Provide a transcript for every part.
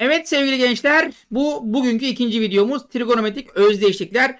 Evet sevgili gençler bu bugünkü ikinci videomuz trigonometrik özdeşlikler.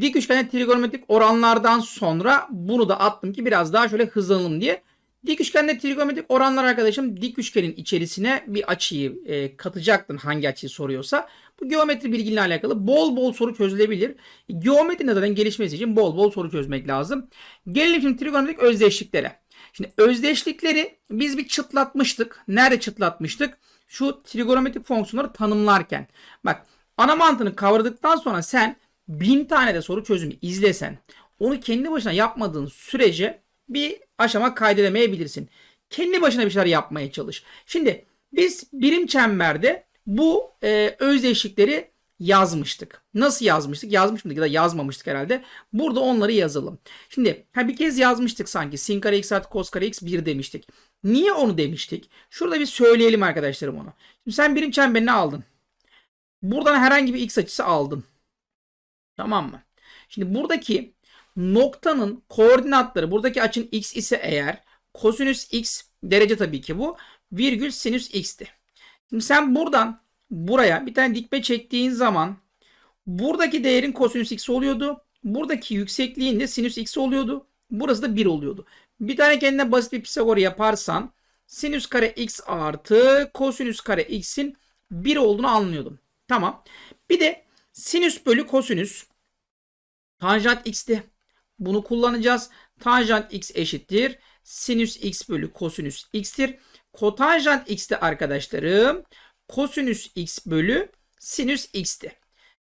Dik üçgende trigonometrik oranlardan sonra bunu da attım ki biraz daha şöyle hızlanalım diye. Dik üçgende trigonometrik oranlar arkadaşım dik üçgenin içerisine bir açıyı e, katacaktın hangi açıyı soruyorsa. Bu geometri bilgiyle alakalı bol bol soru çözülebilir. Geometrinin zaten gelişmesi için bol bol soru çözmek lazım. Gelelim şimdi trigonometrik özdeşliklere. Şimdi özdeşlikleri biz bir çıtlatmıştık. Nerede çıtlatmıştık? Şu trigonometrik fonksiyonları tanımlarken. Bak ana mantığını kavradıktan sonra sen bin tane de soru çözümü izlesen onu kendi başına yapmadığın sürece bir aşama kaydedemeyebilirsin. Kendi başına bir şeyler yapmaya çalış. Şimdi biz birim çemberde bu e, özdeşlikleri yazmıştık. Nasıl yazmıştık? Yazmış mıydık ya da yazmamıştık herhalde. Burada onları yazalım. Şimdi ha bir kez yazmıştık sanki. Sin kare x artı cos kare x 1 demiştik. Niye onu demiştik? Şurada bir söyleyelim arkadaşlarım onu. Şimdi sen birim çemberini aldın. Buradan herhangi bir x açısı aldın. Tamam mı? Şimdi buradaki noktanın koordinatları buradaki açın x ise eğer kosinüs x derece tabii ki bu virgül sinüs x'ti. Şimdi sen buradan buraya bir tane dikme çektiğin zaman buradaki değerin kosinüs x oluyordu. Buradaki yüksekliğin de sinüs x oluyordu. Burası da 1 oluyordu. Bir tane kendine basit bir Pisagor yaparsan sinüs kare x artı kosinüs kare x'in 1 olduğunu anlıyordum. Tamam. Bir de sinüs bölü kosinüs tanjant x'ti. Bunu kullanacağız. Tanjant x eşittir. Sinüs x bölü kosinüs x'tir. Kotanjant x de arkadaşlarım kosinüs x bölü sinüs x'ti.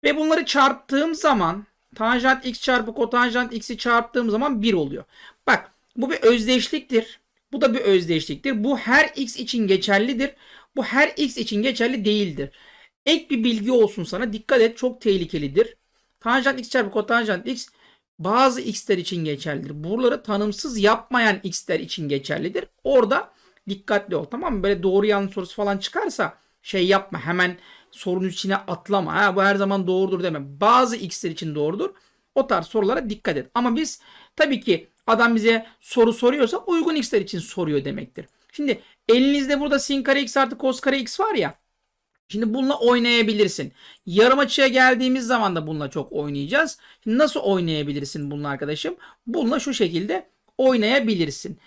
Ve bunları çarptığım zaman tanjant x çarpı kotanjant x'i çarptığım zaman 1 oluyor. Bak bu bir özdeşliktir. Bu da bir özdeşliktir. Bu her x için geçerlidir. Bu her x için geçerli değildir. Ek bir bilgi olsun sana. Dikkat et çok tehlikelidir. Tanjant x çarpı kotanjant x bazı x'ler için geçerlidir. Buraları tanımsız yapmayan x'ler için geçerlidir. Orada dikkatli ol tamam mı? Böyle doğru yanlış sorusu falan çıkarsa şey yapma hemen sorunun içine atlama. Ha, bu her zaman doğrudur deme. Bazı x'ler için doğrudur. O tarz sorulara dikkat et. Ama biz tabii ki adam bize soru soruyorsa uygun x'ler için soruyor demektir. Şimdi elinizde burada sin kare x artı cos kare x var ya. Şimdi bununla oynayabilirsin. Yarım açıya geldiğimiz zaman da bununla çok oynayacağız. Şimdi nasıl oynayabilirsin bununla arkadaşım? Bununla şu şekilde oynayabilirsin.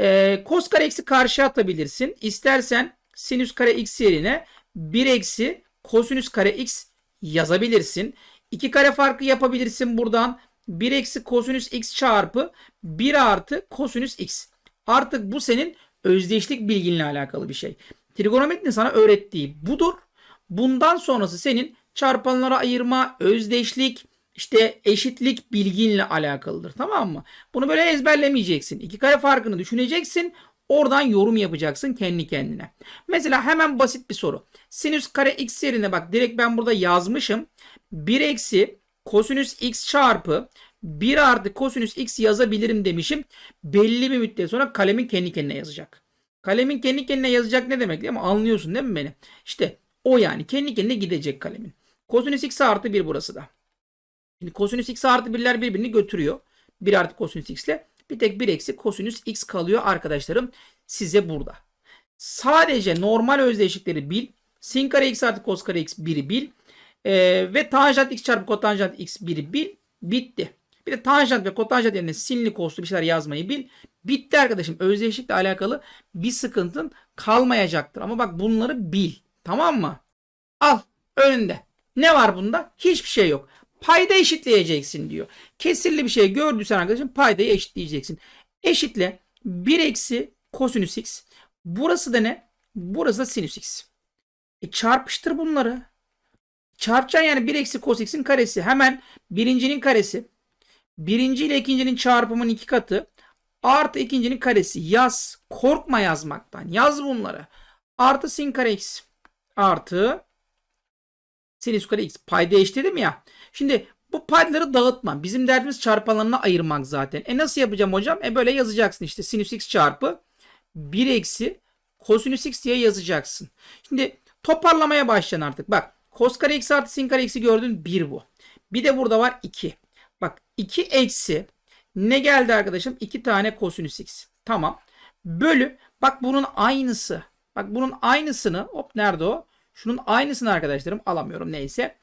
Ee, cos kare x'i karşıya atabilirsin. İstersen sinüs kare x yerine 1 eksi kosinüs kare x yazabilirsin. 2 kare farkı yapabilirsin buradan. 1 eksi kosinüs x çarpı 1 artı kosinüs x. Artık bu senin özdeşlik bilginle alakalı bir şey. Trigonometrinin sana öğrettiği budur. Bundan sonrası senin çarpanlara ayırma, özdeşlik, işte eşitlik bilginle alakalıdır. Tamam mı? Bunu böyle ezberlemeyeceksin. İki kare farkını düşüneceksin. Oradan yorum yapacaksın kendi kendine. Mesela hemen basit bir soru. Sinüs kare x yerine bak direkt ben burada yazmışım. 1 eksi kosinüs x çarpı 1 artı kosinüs x yazabilirim demişim. Belli bir müddet sonra kalemin kendi kendine yazacak. Kalemin kendi kendine yazacak ne demek değil mi? Anlıyorsun değil mi beni? İşte o yani kendi kendine gidecek kalemin. Kosinüs x artı 1 burası da. Şimdi kosinüs x artı 1'ler birbirini götürüyor. 1 artı kosinüs x ile bir tek 1 eksi kosinüs x kalıyor arkadaşlarım size burada. Sadece normal özdeşlikleri bil. Sin kare x artı cos kare x 1'i bil. Ee, ve tanjant x çarpı kotanjant x 1'i bil. Bitti. Bir de tanjant ve kotanjant yerine sinli koslu bir şeyler yazmayı bil. Bitti arkadaşım. Özdeşlikle alakalı bir sıkıntın kalmayacaktır. Ama bak bunları bil. Tamam mı? Al önünde. Ne var bunda? Hiçbir şey yok. Payda eşitleyeceksin diyor. Kesirli bir şey gördüysen arkadaşım paydayı eşitleyeceksin. Eşitle 1 eksi kosinüs x. Burası da ne? Burası da sinüs x. E çarpıştır bunları. Çarpacaksın yani 1 eksi cos x'in karesi. Hemen birincinin karesi. Birinci ile ikincinin çarpımının iki katı. Artı ikincinin karesi. Yaz. Korkma yazmaktan. Yaz bunları. Artı sin kare x. Artı sinüs kare x. Payda eşitledim ya. Şimdi bu paydaları dağıtma. Bizim derdimiz çarpanlarına ayırmak zaten. E nasıl yapacağım hocam? E böyle yazacaksın işte. Sinüs x çarpı 1 eksi kosinüs x diye yazacaksın. Şimdi toparlamaya başlayan artık. Bak cos kare x artı sin kare x'i gördün 1 bu. Bir de burada var 2. Bak 2 eksi ne geldi arkadaşım? 2 tane kosinüs x. Tamam. Bölü bak bunun aynısı. Bak bunun aynısını hop nerede o? Şunun aynısını arkadaşlarım alamıyorum neyse.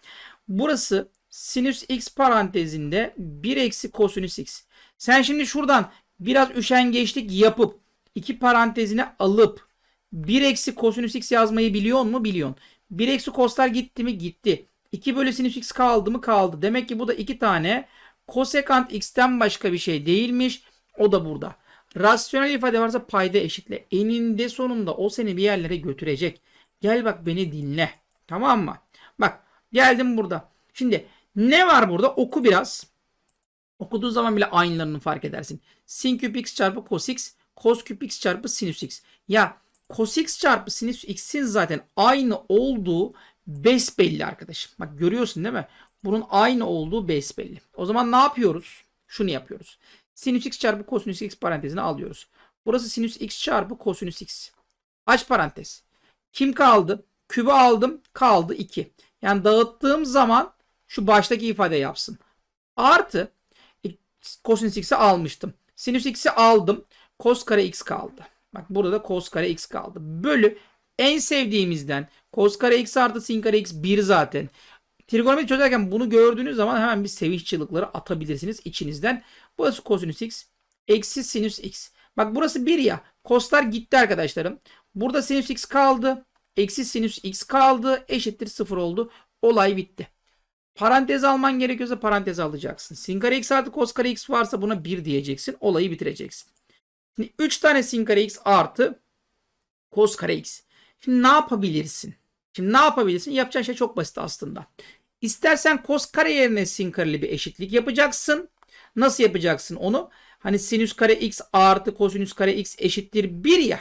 Burası sinüs x parantezinde 1 eksi kosinüs x. Sen şimdi şuradan biraz üşengeçlik yapıp iki parantezine alıp 1 eksi kosinüs x yazmayı biliyor mu? Biliyorsun. 1 eksi koslar gitti mi? Gitti. 2 bölü sinüs x kaldı mı? Kaldı. Demek ki bu da 2 tane kosekant x'ten başka bir şey değilmiş. O da burada. Rasyonel ifade varsa payda eşitle. Eninde sonunda o seni bir yerlere götürecek. Gel bak beni dinle. Tamam mı? Bak geldim burada. Şimdi ne var burada? Oku biraz. Okuduğun zaman bile aynılarını fark edersin. Sin küp x çarpı cos x, cos küp x çarpı sinüs x. Ya cos x çarpı sinüs x'in zaten aynı olduğu besbelli arkadaşım. Bak görüyorsun değil mi? Bunun aynı olduğu besbelli. O zaman ne yapıyoruz? Şunu yapıyoruz. Sinüs x çarpı kosinüs x parantezini alıyoruz. Burası sinüs x çarpı kosinüs x. Aç parantez. Kim kaldı? Kübü aldım. Kaldı 2. Yani dağıttığım zaman şu baştaki ifade yapsın. Artı kosinüs x'i almıştım. Sinüs x'i aldım. Kos kare x kaldı. Bak burada da kos kare x kaldı. Bölü en sevdiğimizden kos kare x artı sin kare x 1 zaten. Trigonometri çözerken bunu gördüğünüz zaman hemen bir sevinç çığlıkları atabilirsiniz içinizden. Burası kosinüs x eksi sinüs x. Bak burası 1 ya. Koslar gitti arkadaşlarım. Burada sinüs x kaldı. Eksi sinüs x kaldı. Eşittir 0 oldu. Olay bitti. Parantez alman gerekiyorsa parantez alacaksın. Sin kare x artı kos kare x varsa buna 1 diyeceksin. Olayı bitireceksin. Şimdi 3 tane sin kare x artı kos kare x. Şimdi ne yapabilirsin? Şimdi ne yapabilirsin? Yapacağın şey çok basit aslında. İstersen kos kare yerine sin kareli bir eşitlik yapacaksın. Nasıl yapacaksın onu? Hani sinüs kare x artı kosinüs kare x eşittir 1 ya.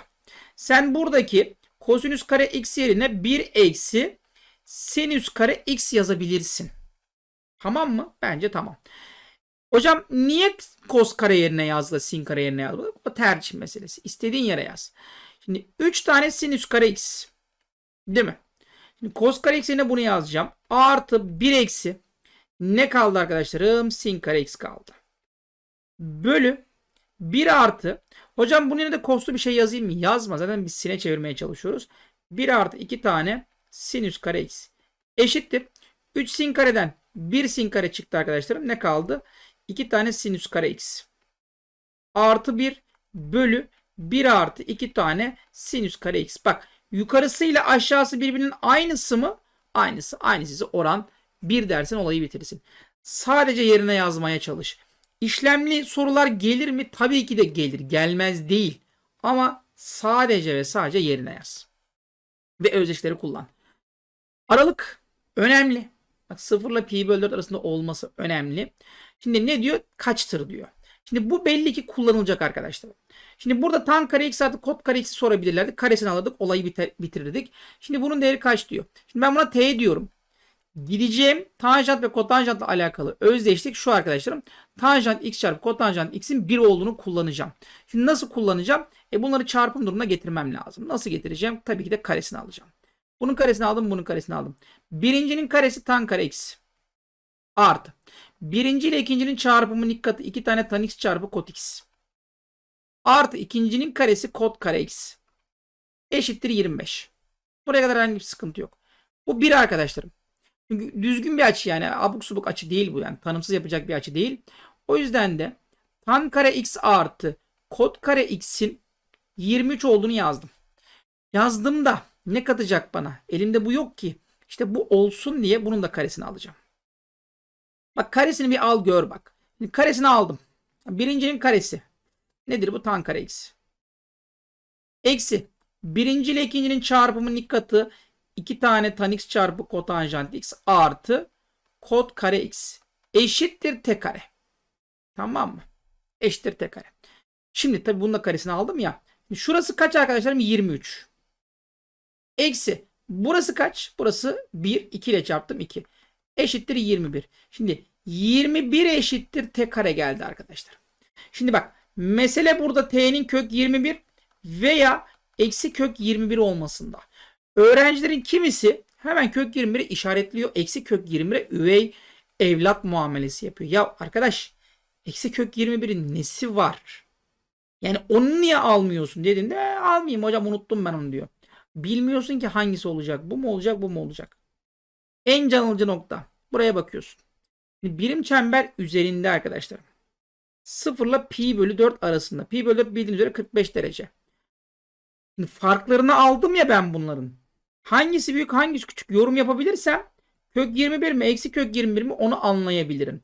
Sen buradaki kosinüs kare x yerine 1 eksi sinüs kare x yazabilirsin. Tamam mı? Bence tamam. Hocam niye kos kare yerine yazdı, sin kare yerine yazdı? Bu tercih meselesi. İstediğin yere yaz. Şimdi 3 tane sinüs kare x. Değil mi? Şimdi kos kare x yerine bunu yazacağım. Artı 1 eksi ne kaldı arkadaşlarım? Sin kare x kaldı. Bölü 1 artı hocam bunun yerine de koslu bir şey yazayım mı? Yazma. Zaten biz sine çevirmeye çalışıyoruz. 1 artı 2 tane sinüs kare x eşittir. 3 sin kareden 1 sin kare çıktı arkadaşlarım. Ne kaldı? 2 tane sinüs kare x. Artı 1 bölü 1 artı 2 tane sinüs kare x. Bak yukarısıyla aşağısı birbirinin aynısı mı? Aynısı. Aynısı oran 1 dersen olayı bitirsin. Sadece yerine yazmaya çalış. İşlemli sorular gelir mi? Tabii ki de gelir. Gelmez değil. Ama sadece ve sadece yerine yaz. Ve özdeşleri kullan. Aralık önemli. Bak 0 ile pi bölü 4 arasında olması önemli. Şimdi ne diyor? Kaçtır diyor. Şimdi bu belli ki kullanılacak arkadaşlar. Şimdi burada tan kare x artı kod kare x'i sorabilirlerdi. Karesini alırdık. Olayı biter, bitirirdik. Şimdi bunun değeri kaç diyor. Şimdi ben buna t diyorum. Gideceğim tanjant ve kotanjantla alakalı özdeşlik şu arkadaşlarım. Tanjant x çarpı kotanjant x'in 1 olduğunu kullanacağım. Şimdi nasıl kullanacağım? E bunları çarpım durumuna getirmem lazım. Nasıl getireceğim? Tabii ki de karesini alacağım. Bunun karesini aldım, bunun karesini aldım. Birincinin karesi tan kare x. Artı. Birinci ile ikincinin çarpımının ilk katı 2 tane tan x çarpı kot x. Artı ikincinin karesi kot kare x. Eşittir 25. Buraya kadar herhangi bir sıkıntı yok. Bu 1 arkadaşlarım. Çünkü düzgün bir açı yani abuk subuk açı değil bu yani tanımsız yapacak bir açı değil. O yüzden de tan kare x artı kot kare x'in 23 olduğunu yazdım. Yazdım da ne katacak bana? Elimde bu yok ki. İşte bu olsun diye bunun da karesini alacağım. Bak karesini bir al gör bak. Şimdi karesini aldım. Birincinin karesi. Nedir bu? Tan kare x. Eksi. Birinci ile ikincinin çarpımının ilk katı 2 tane tan x çarpı kotanjant x artı kot kare x eşittir t kare. Tamam mı? Eşittir t kare. Şimdi tabi bunun da karesini aldım ya. Şurası kaç arkadaşlarım? 23. Eksi. Burası kaç? Burası 1. 2 ile çarptım 2. Eşittir 21. Şimdi 21 eşittir t kare geldi arkadaşlar. Şimdi bak mesele burada t'nin kök 21 veya eksi kök 21 olmasında. Öğrencilerin kimisi hemen kök 21'i işaretliyor. Eksi kök 21'e üvey evlat muamelesi yapıyor. Ya arkadaş eksi kök 21'in nesi var? Yani onu niye almıyorsun dediğinde e, almayayım hocam unuttum ben onu diyor. Bilmiyorsun ki hangisi olacak. Bu mu olacak bu mu olacak. En can alıcı nokta. Buraya bakıyorsun. Birim çember üzerinde arkadaşlarım. 0 ile pi bölü 4 arasında. Pi bölü 4 bildiğiniz üzere 45 derece. Şimdi farklarını aldım ya ben bunların. Hangisi büyük hangisi küçük yorum yapabilirsem kök 21 mi eksi kök 21 mi onu anlayabilirim.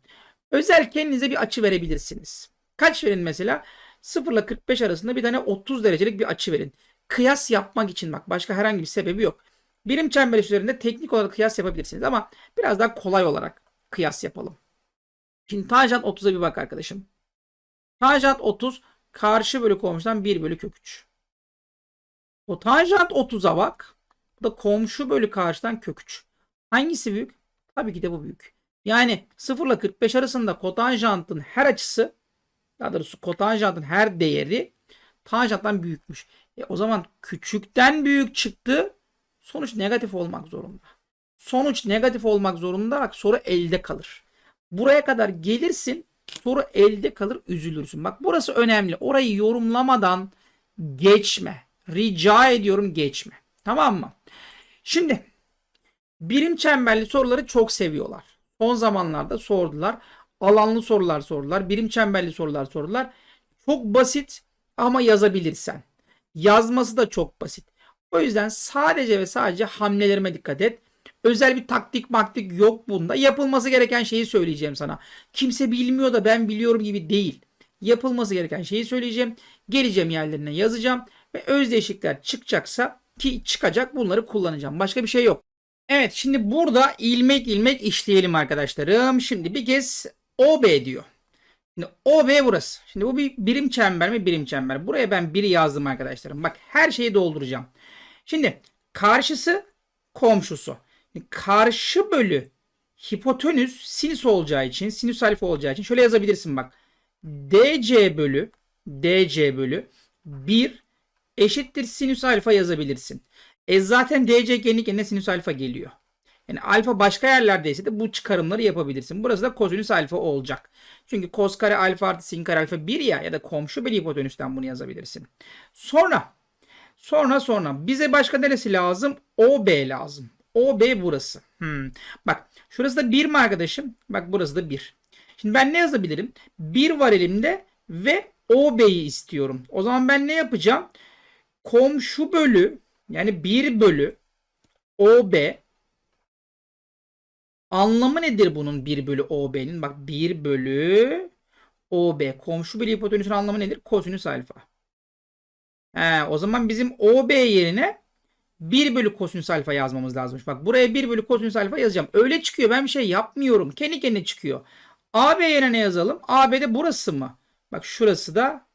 Özel kendinize bir açı verebilirsiniz. Kaç verin mesela? 0 ile 45 arasında bir tane 30 derecelik bir açı verin. Kıyas yapmak için bak başka herhangi bir sebebi yok. Birim çember üzerinde teknik olarak kıyas yapabilirsiniz ama biraz daha kolay olarak kıyas yapalım. Şimdi tanjant 30'a bir bak arkadaşım. Tanjant 30 karşı bölü komşudan 1 bölü kök 3. O tanjant 30'a bak. Bu da komşu bölü karşıdan kök 3. Hangisi büyük? Tabii ki de bu büyük. Yani 0 ile 45 arasında kotanjantın her açısı daha doğrusu kotanjantın her değeri tanjanttan büyükmüş. E o zaman küçükten büyük çıktı. Sonuç negatif olmak zorunda. Sonuç negatif olmak zorunda. Bak soru elde kalır. Buraya kadar gelirsin. Soru elde kalır üzülürsün. Bak burası önemli. Orayı yorumlamadan geçme. Rica ediyorum geçme. Tamam mı? Şimdi birim çemberli soruları çok seviyorlar. Son zamanlarda sordular. Alanlı sorular sordular. Birim çemberli sorular sordular. Çok basit ama yazabilirsen. Yazması da çok basit. O yüzden sadece ve sadece hamlelerime dikkat et. Özel bir taktik maktik yok bunda. Yapılması gereken şeyi söyleyeceğim sana. Kimse bilmiyor da ben biliyorum gibi değil. Yapılması gereken şeyi söyleyeceğim. Geleceğim yerlerine yazacağım. Ve özdeşlikler çıkacaksa ki çıkacak bunları kullanacağım. Başka bir şey yok. Evet şimdi burada ilmek ilmek işleyelim arkadaşlarım. Şimdi bir kez OB diyor. Şimdi OB burası. Şimdi bu bir birim çember mi? Birim çember. Buraya ben biri yazdım arkadaşlarım. Bak her şeyi dolduracağım. Şimdi karşısı komşusu. Karşı bölü hipotenüs sinüs olacağı için sinüs alfa olacağı için şöyle yazabilirsin bak. DC bölü DC bölü 1 eşittir sinüs alfa yazabilirsin. E zaten DC kendi kendine sinüs alfa geliyor. Yani alfa başka yerlerdeyse de bu çıkarımları yapabilirsin. Burası da kosinüs alfa olacak. Çünkü kos kare alfa artı sin kare alfa 1 ya ya da komşu bir hipotenüsten bunu yazabilirsin. Sonra sonra sonra bize başka neresi lazım? OB lazım. OB burası. Hmm. Bak şurası da 1 mi arkadaşım? Bak burası da 1. Şimdi ben ne yazabilirim? 1 var elimde ve OB'yi istiyorum. O zaman ben ne yapacağım? Komşu bölü yani 1 bölü OB anlamı nedir bunun 1 bölü OB'nin? Bak 1 bölü OB komşu bölü hipotenüsün anlamı nedir? Kosinüs alfa. He, o zaman bizim OB yerine 1 bölü kosinüs alfa yazmamız lazımmış. Bak buraya 1 bölü kosinüs alfa yazacağım. Öyle çıkıyor. Ben bir şey yapmıyorum. Kendi kendine çıkıyor. AB yerine ne yazalım? AB'de burası mı? Bak şurası da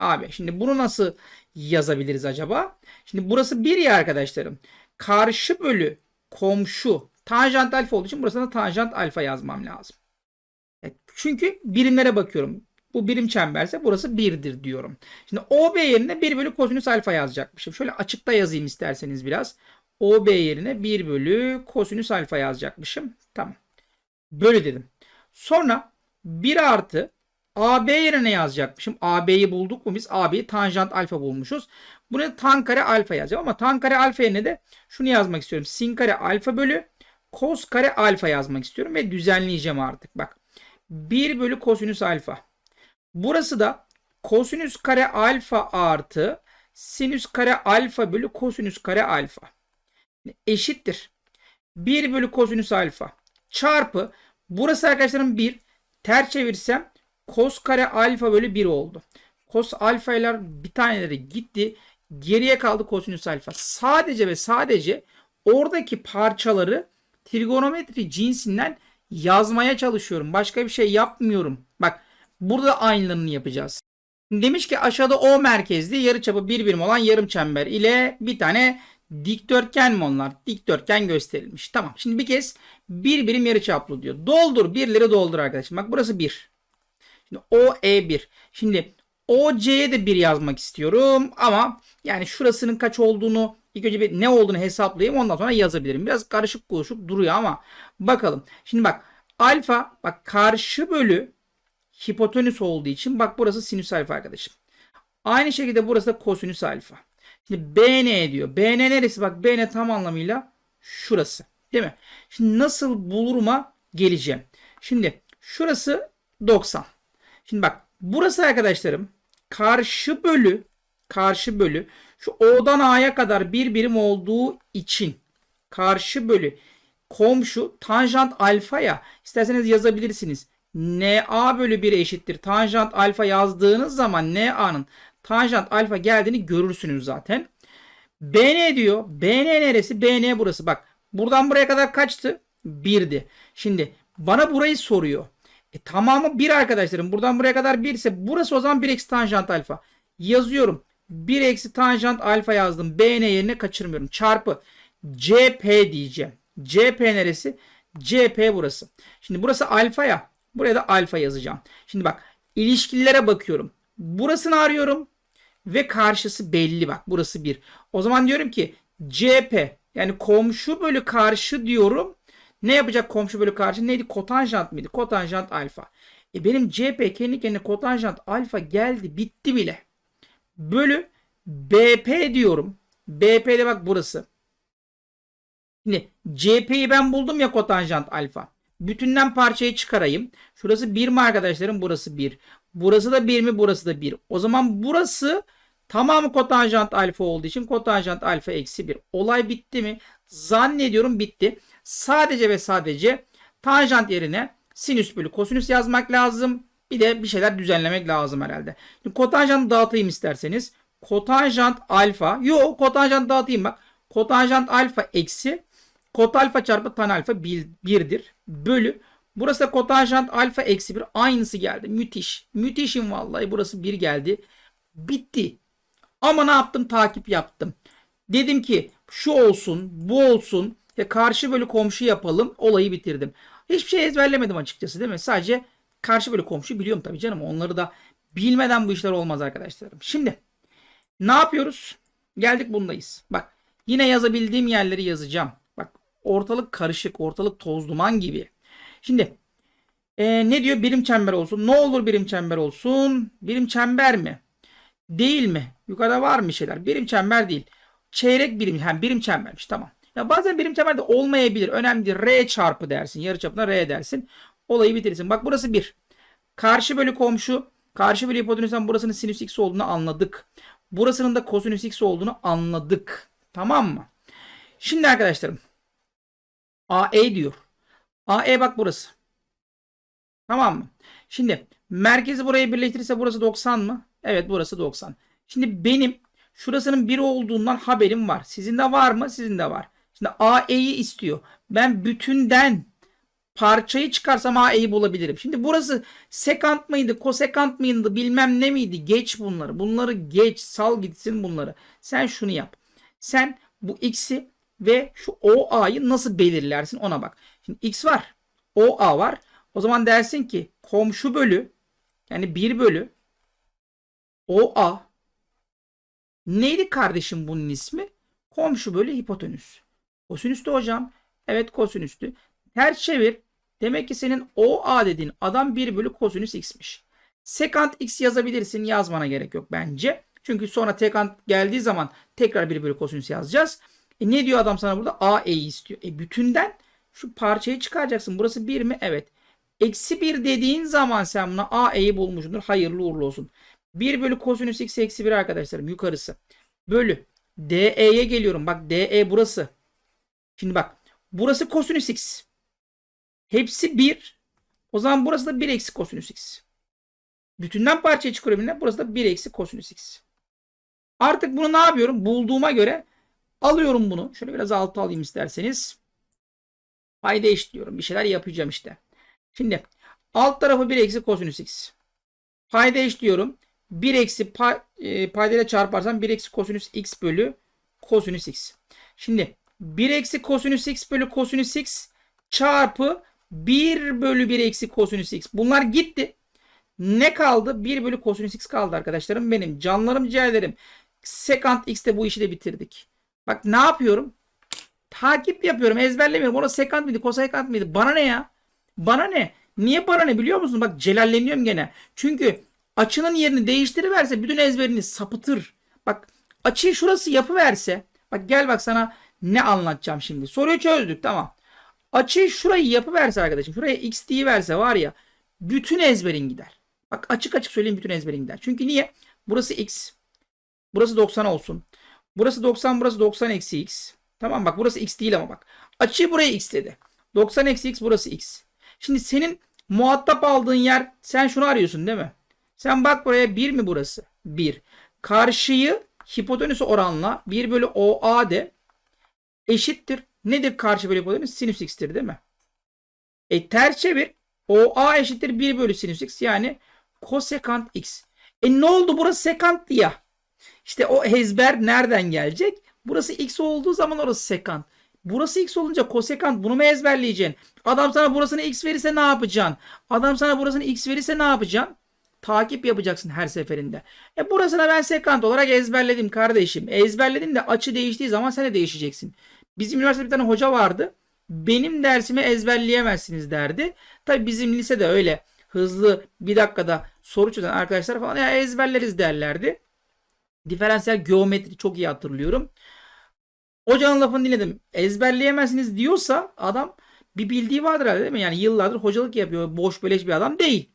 AB. Şimdi bunu nasıl yazabiliriz acaba? Şimdi burası 1 ya arkadaşlarım. Karşı bölü komşu tanjant alfa olduğu için burasına tanjant alfa yazmam lazım. E, Çünkü birimlere bakıyorum. Bu birim çemberse burası 1'dir diyorum. Şimdi OB yerine 1 bölü kosinüs alfa yazacakmışım. Şöyle açıkta yazayım isterseniz biraz. OB yerine 1 bölü kosinüs alfa yazacakmışım. Tamam. Bölü dedim. Sonra 1 artı AB yerine yazacakmışım. AB'yi bulduk mu biz? AB'yi tanjant alfa bulmuşuz. Bunu tan kare alfa yazacağım ama tan kare alfa yerine de şunu yazmak istiyorum. Sin kare alfa bölü kos kare alfa yazmak istiyorum ve düzenleyeceğim artık. Bak 1 bölü kosinüs alfa. Burası da kosinüs kare alfa artı sinüs kare alfa bölü kosinüs kare alfa. Eşittir. 1 bölü kosinüs alfa çarpı burası arkadaşlarım 1 ters çevirsem kos kare alfa bölü 1 oldu. Kos alfalar bir taneleri gitti. Geriye kaldı kosinüs alfa. Sadece ve sadece oradaki parçaları trigonometri cinsinden yazmaya çalışıyorum. Başka bir şey yapmıyorum. Burada aynılarını yapacağız. Demiş ki aşağıda O merkezli yarıçapı bir birim olan yarım çember ile bir tane dikdörtgen mi onlar? Dikdörtgen gösterilmiş. Tamam. Şimdi bir kez bir birim yarıçaplı diyor. Doldur. Birleri doldur arkadaşım. Bak burası 1. Şimdi OE1. Şimdi OC'ye de 1 yazmak istiyorum ama yani şurasının kaç olduğunu ilk önce bir ne olduğunu hesaplayayım ondan sonra yazabilirim. Biraz karışık kuruşuk duruyor ama bakalım. Şimdi bak alfa bak karşı bölü hipotenüs olduğu için bak burası sinüs alfa arkadaşım. Aynı şekilde burası da kosinüs alfa. Şimdi BN diyor. BN neresi? Bak BN tam anlamıyla şurası. Değil mi? Şimdi nasıl buluruma geleceğim. Şimdi şurası 90. Şimdi bak burası arkadaşlarım karşı bölü karşı bölü şu O'dan A'ya kadar bir birim olduğu için karşı bölü komşu tanjant alfa ya isterseniz yazabilirsiniz. NA bölü 1 eşittir. Tanjant alfa yazdığınız zaman NA'nın tanjant alfa geldiğini görürsünüz zaten. BN diyor. BN neresi? BN burası. Bak buradan buraya kadar kaçtı? 1'di. Şimdi bana burayı soruyor. E, tamamı 1 arkadaşlarım. Buradan buraya kadar 1 ise burası o zaman 1 eksi tanjant alfa. Yazıyorum. 1 eksi tanjant alfa yazdım. BN yerine kaçırmıyorum. Çarpı CP diyeceğim. CP neresi? CP burası. Şimdi burası alfa ya. Buraya da alfa yazacağım. Şimdi bak ilişkilere bakıyorum. Burasını arıyorum ve karşısı belli bak. Burası 1. O zaman diyorum ki CP yani komşu bölü karşı diyorum. Ne yapacak komşu bölü karşı? Neydi? Kotanjant mıydı? Kotanjant alfa. E benim CP kendi kendine kotanjant alfa geldi. Bitti bile. Bölü BP diyorum. BP'de bak burası. Şimdi CP'yi ben buldum ya kotanjant alfa. Bütünden parçayı çıkarayım. Şurası 1 mi arkadaşlarım? Burası 1. Burası da 1 mi? Burası da 1. O zaman burası tamamı kotanjant alfa olduğu için kotanjant alfa eksi 1. Olay bitti mi? Zannediyorum bitti. Sadece ve sadece tanjant yerine sinüs bölü kosinüs yazmak lazım. Bir de bir şeyler düzenlemek lazım herhalde. Şimdi kotanjantı dağıtayım isterseniz. Kotanjant alfa. Yok kotanjant dağıtayım bak. Kotanjant alfa eksi kot alfa çarpı tan alfa 1'dir. Bölü. Burası da kotanjant alfa eksi 1. Aynısı geldi. Müthiş. Müthişim vallahi. Burası 1 geldi. Bitti. Ama ne yaptım? Takip yaptım. Dedim ki şu olsun, bu olsun ve karşı bölü komşu yapalım. Olayı bitirdim. Hiçbir şey ezberlemedim açıkçası değil mi? Sadece karşı bölü komşu biliyorum tabii canım. Onları da bilmeden bu işler olmaz arkadaşlarım. Şimdi ne yapıyoruz? Geldik bundayız. Bak yine yazabildiğim yerleri yazacağım. Ortalık karışık, ortalık toz duman gibi. Şimdi e, ne diyor? Birim çember olsun. Ne olur birim çember olsun? Birim çember mi? Değil mi? Yukarıda var mı şeyler? Birim çember değil. Çeyrek birim, yani birim çembermiş. Tamam. Ya bazen birim çember de olmayabilir. Önemli değil. R çarpı dersin. Yarı çapına R dersin. Olayı bitirirsin. Bak burası 1. Karşı bölü komşu. Karşı bölü hipotenüsten burasının sinüs x olduğunu anladık. Burasının da kosinüs x olduğunu anladık. Tamam mı? Şimdi arkadaşlarım. AE diyor. AE bak burası. Tamam mı? Şimdi merkezi buraya birleştirirse burası 90 mı? Evet burası 90. Şimdi benim şurasının 1 olduğundan haberim var. Sizin de var mı? Sizin de var. Şimdi AE'yi istiyor. Ben bütünden parçayı çıkarsam AE'yi bulabilirim. Şimdi burası sekant mıydı, kosekant mıydı, bilmem ne miydi? Geç bunları. Bunları geç, sal gitsin bunları. Sen şunu yap. Sen bu x'i ve şu OA'yı nasıl belirlersin ona bak. Şimdi x var. OA var. O zaman dersin ki komşu bölü yani 1 bölü OA neydi kardeşim bunun ismi? Komşu bölü hipotenüs. Kosinüstü hocam. Evet kosinüstü. Ters çevir. Demek ki senin OA dediğin adam 1 bölü kosinüs x'miş. Sekant x yazabilirsin. Yazmana gerek yok bence. Çünkü sonra tekant geldiği zaman tekrar 1 bölü kosinüs yazacağız. E ne diyor adam sana burada? AE'yi istiyor. E bütünden şu parçayı çıkaracaksın. Burası 1 mi? Evet. Eksi 1 dediğin zaman sen buna AE'yi bulmuşsundur. Hayırlı uğurlu olsun. 1 bölü kosinüs x eksi 1 arkadaşlarım yukarısı. Bölü. DE'ye geliyorum. Bak DE burası. Şimdi bak. Burası kosinüs x. Hepsi 1. O zaman burası da 1 eksi kosinüs x. Bütünden parçayı çıkarıyorum. Burası da 1 eksi kosinüs x. Artık bunu ne yapıyorum? Bulduğuma göre alıyorum bunu. Şöyle biraz altı alayım isterseniz. Payda eşitliyorum. Bir şeyler yapacağım işte. Şimdi alt tarafı 1 eksi kosinüs x. Payda eşitliyorum. 1 eksi pay, e, paydayla çarparsam 1 eksi kosinüs x bölü kosinüs x. Şimdi 1 eksi kosinüs x bölü kosinüs x çarpı 1 bölü 1 eksi kosinüs x. Bunlar gitti. Ne kaldı? 1 bölü kosinüs x kaldı arkadaşlarım benim. Canlarım ciğerlerim. Sekant x'te bu işi de bitirdik. Bak ne yapıyorum? Takip yapıyorum. Ezberlemiyorum. Orası sekant mıydı? Kosekant mıydı? Bana ne ya? Bana ne? Niye bana ne biliyor musun? Bak celalleniyorum gene. Çünkü açının yerini değiştiriverse bütün ezberini sapıtır. Bak açıyı şurası yapıverse. Bak gel bak sana ne anlatacağım şimdi. Soruyu çözdük tamam. Açıyı şurayı yapıverse arkadaşım. Şuraya x verse var ya. Bütün ezberin gider. Bak açık açık söyleyeyim bütün ezberin gider. Çünkü niye? Burası x. Burası 90 olsun. Burası 90 burası 90 eksi x. Tamam bak burası x değil ama bak. Açıyı buraya x dedi. 90 eksi x burası x. Şimdi senin muhatap aldığın yer sen şunu arıyorsun değil mi? Sen bak buraya 1 mi burası? 1. Karşıyı hipotenüsü oranla 1 bölü OA de eşittir. Nedir karşı bölü hipotenüs? Sinüs x'tir değil mi? E ters çevir. OA eşittir 1 bölü sinüs x yani kosekant x. E ne oldu burası sekanttı ya. İşte o ezber nereden gelecek? Burası x olduğu zaman orası sekant. Burası x olunca kosekant bunu mu ezberleyeceksin? Adam sana burasını x verirse ne yapacaksın? Adam sana burasını x verirse ne yapacaksın? Takip yapacaksın her seferinde. E burasına ben sekant olarak ezberledim kardeşim. Ezberledim de açı değiştiği zaman sen de değişeceksin. Bizim üniversitede bir tane hoca vardı. Benim dersimi ezberleyemezsiniz derdi. Tabi bizim lisede öyle hızlı bir dakikada soru çözen arkadaşlar falan ya ezberleriz derlerdi. Diferansiyel geometri çok iyi hatırlıyorum. Hocanın lafını dinledim. Ezberleyemezsiniz diyorsa adam bir bildiği vardır herhalde değil mi? Yani yıllardır hocalık yapıyor. Boş beleş bir adam değil.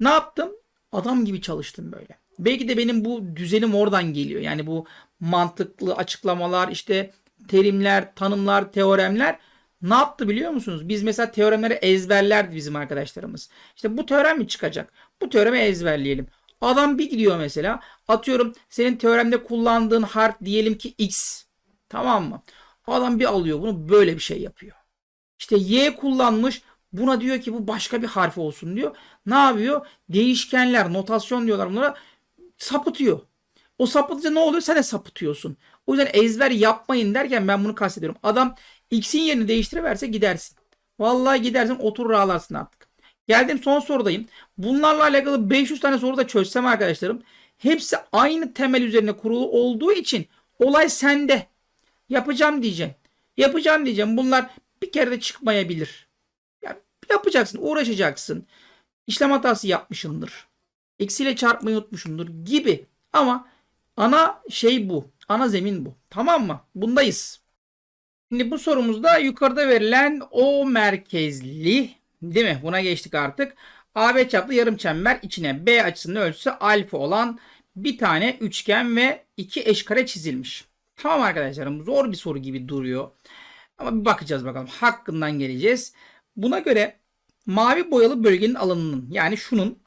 Ne yaptım? Adam gibi çalıştım böyle. Belki de benim bu düzenim oradan geliyor. Yani bu mantıklı açıklamalar, işte terimler, tanımlar, teoremler ne yaptı biliyor musunuz? Biz mesela teoremleri ezberlerdi bizim arkadaşlarımız. İşte bu teorem mi çıkacak? Bu teoremi ezberleyelim. Adam bir gidiyor mesela. Atıyorum senin teoremde kullandığın harf diyelim ki x. Tamam mı? Adam bir alıyor bunu böyle bir şey yapıyor. İşte y kullanmış. Buna diyor ki bu başka bir harf olsun diyor. Ne yapıyor? Değişkenler, notasyon diyorlar bunlara. Sapıtıyor. O sapıtınca ne oluyor? Sen de sapıtıyorsun. O yüzden ezber yapmayın derken ben bunu kastediyorum. Adam x'in yerini değiştiriverse gidersin. Vallahi gidersin oturur ağlarsın artık. Geldim son sorudayım. Bunlarla alakalı 500 tane soru da çözsem arkadaşlarım. Hepsi aynı temel üzerine kurulu olduğu için olay sende. Yapacağım diyeceksin. Yapacağım diyeceğim. Bunlar bir kere de çıkmayabilir. Ya yapacaksın, uğraşacaksın. İşlem hatası yapmışındır. Eksiyle çarpmayı unutmuşumdur gibi. Ama ana şey bu. Ana zemin bu. Tamam mı? Bundayız. Şimdi bu sorumuzda yukarıda verilen O merkezli değil mi? Buna geçtik artık. AB çaplı yarım çember içine B açısının ölçüsü alfa olan bir tane üçgen ve iki eşkare çizilmiş. Tamam arkadaşlarım zor bir soru gibi duruyor. Ama bir bakacağız bakalım. Hakkından geleceğiz. Buna göre mavi boyalı bölgenin alanının yani şunun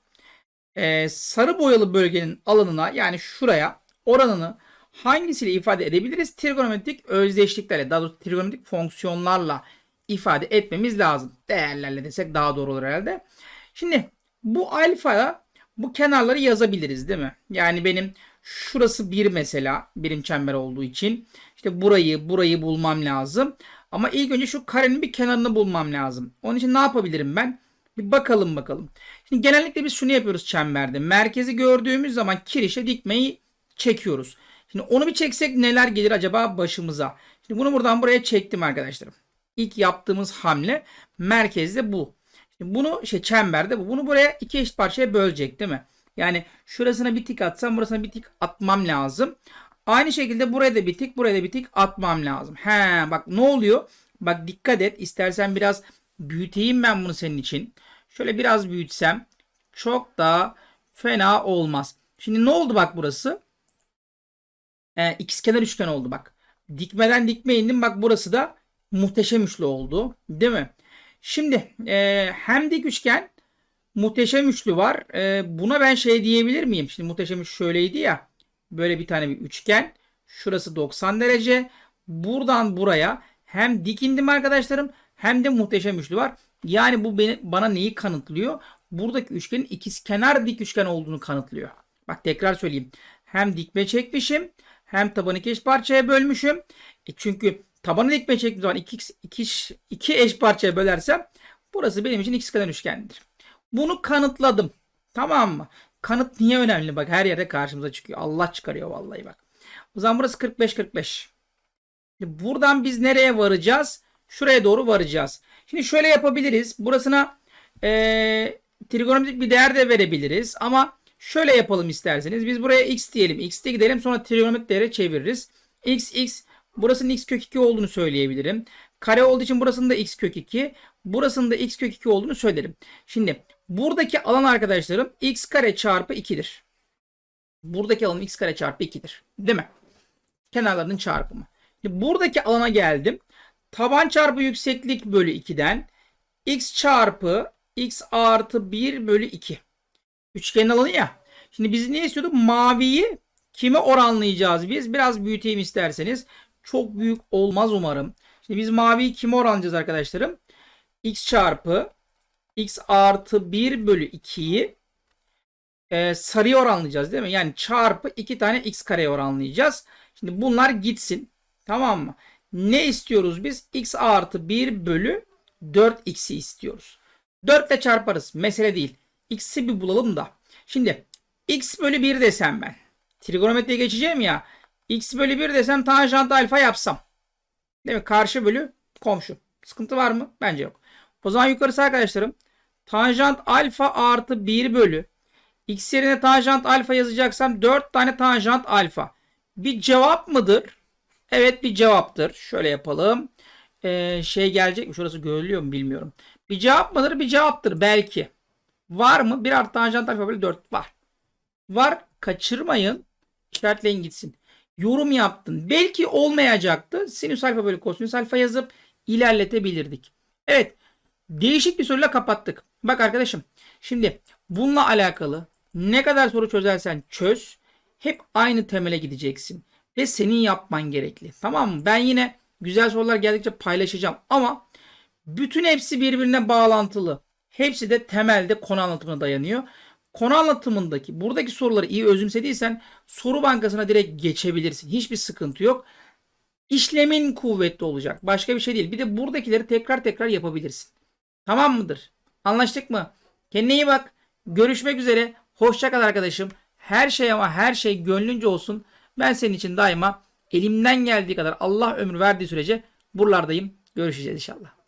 e, sarı boyalı bölgenin alanına yani şuraya oranını hangisiyle ifade edebiliriz? Trigonometrik özdeşliklerle daha doğrusu trigonometrik fonksiyonlarla ifade etmemiz lazım. Değerlerle desek daha doğru olur herhalde. Şimdi bu alfaya bu kenarları yazabiliriz değil mi? Yani benim şurası bir mesela birim çember olduğu için işte burayı burayı bulmam lazım. Ama ilk önce şu karenin bir kenarını bulmam lazım. Onun için ne yapabilirim ben? Bir bakalım bakalım. Şimdi genellikle biz şunu yapıyoruz çemberde. Merkezi gördüğümüz zaman kirişe dikmeyi çekiyoruz. Şimdi onu bir çeksek neler gelir acaba başımıza? Şimdi bunu buradan buraya çektim arkadaşlarım. İlk yaptığımız hamle merkezde bu. Şimdi bunu şey çemberde bu. Bunu buraya iki eşit parçaya bölecek değil mi? Yani şurasına bir tik atsam burasına bir tik atmam lazım. Aynı şekilde buraya da bir tik buraya da bir tik atmam lazım. He bak ne oluyor? Bak dikkat et. İstersen biraz büyüteyim ben bunu senin için. Şöyle biraz büyütsem çok daha fena olmaz. Şimdi ne oldu bak burası? Ee, ikizkenar üçgen oldu bak. Dikmeden dikme indim. Bak burası da muhteşem üçlü oldu. Değil mi? Şimdi e, hem dik üçgen muhteşem üçlü var. E, buna ben şey diyebilir miyim? Şimdi muhteşem üçlü şöyleydi ya. Böyle bir tane bir üçgen. Şurası 90 derece. Buradan buraya hem dik indim arkadaşlarım hem de muhteşem üçlü var. Yani bu beni, bana neyi kanıtlıyor? Buradaki üçgenin ikizkenar dik üçgen olduğunu kanıtlıyor. Bak tekrar söyleyeyim. Hem dikme çekmişim hem tabanı iki eş parçaya bölmüşüm. E çünkü tabanı dikme çektiğim zaman iki, iki, iki eş parçaya bölersem burası benim için ikizkenar üçgendir. Bunu kanıtladım. Tamam mı? Kanıt niye önemli? Bak her yerde karşımıza çıkıyor. Allah çıkarıyor vallahi bak. O zaman burası 45-45. Buradan biz nereye varacağız? Şuraya doğru varacağız. Şimdi şöyle yapabiliriz. Burasına e, trigonometrik bir değer de verebiliriz. Ama Şöyle yapalım isterseniz. Biz buraya x diyelim. x'te gidelim sonra trigonometri değere çeviririz. x x burasının x kök 2 olduğunu söyleyebilirim. Kare olduğu için burasının da x kök 2. Burasının da x kök 2 olduğunu söylerim. Şimdi buradaki alan arkadaşlarım x kare çarpı 2'dir. Buradaki alan x kare çarpı 2'dir. Değil mi? Kenarlarının çarpımı. Şimdi buradaki alana geldim. Taban çarpı yükseklik bölü 2'den x çarpı x artı 1 bölü 2. Üçgenin alanı ya. Şimdi biz ne istiyorduk? Maviyi kime oranlayacağız biz? Biraz büyüteyim isterseniz. Çok büyük olmaz umarım. Şimdi biz maviyi kime oranlayacağız arkadaşlarım? x çarpı x artı 1 bölü 2'yi e, sarıya oranlayacağız değil mi? Yani çarpı 2 tane x kareye oranlayacağız. Şimdi bunlar gitsin. Tamam mı? Ne istiyoruz biz? x artı 1 bölü 4x'i istiyoruz. 4 ile çarparız. Mesele değil. X'i bir bulalım da. Şimdi x bölü 1 desem ben. Trigonometriye geçeceğim ya. X bölü 1 desem tanjant alfa yapsam. Değil mi? Karşı bölü komşu. Sıkıntı var mı? Bence yok. O zaman yukarısı arkadaşlarım. Tanjant alfa artı 1 bölü. X yerine tanjant alfa yazacaksam 4 tane tanjant alfa. Bir cevap mıdır? Evet bir cevaptır. Şöyle yapalım. Ee, şey gelecek mi? Şurası görülüyor mu bilmiyorum. Bir cevap mıdır? Bir cevaptır belki. Var mı? Bir artı tanjant alfa bölü 4 var. Var. Kaçırmayın. İşaretleyin gitsin. Yorum yaptın. Belki olmayacaktı. Sinüs alfa bölü kosinüs alfa yazıp ilerletebilirdik. Evet. Değişik bir soruyla kapattık. Bak arkadaşım. Şimdi bununla alakalı ne kadar soru çözersen çöz. Hep aynı temele gideceksin. Ve senin yapman gerekli. Tamam mı? Ben yine güzel sorular geldikçe paylaşacağım. Ama bütün hepsi birbirine bağlantılı. Hepsi de temelde konu anlatımına dayanıyor. Konu anlatımındaki buradaki soruları iyi özümsediysen soru bankasına direkt geçebilirsin. Hiçbir sıkıntı yok. İşlemin kuvvetli olacak. Başka bir şey değil. Bir de buradakileri tekrar tekrar yapabilirsin. Tamam mıdır? Anlaştık mı? Kendine iyi bak. Görüşmek üzere. Hoşça kal arkadaşım. Her şey ama her şey gönlünce olsun. Ben senin için daima elimden geldiği kadar Allah ömür verdiği sürece buralardayım. Görüşeceğiz inşallah.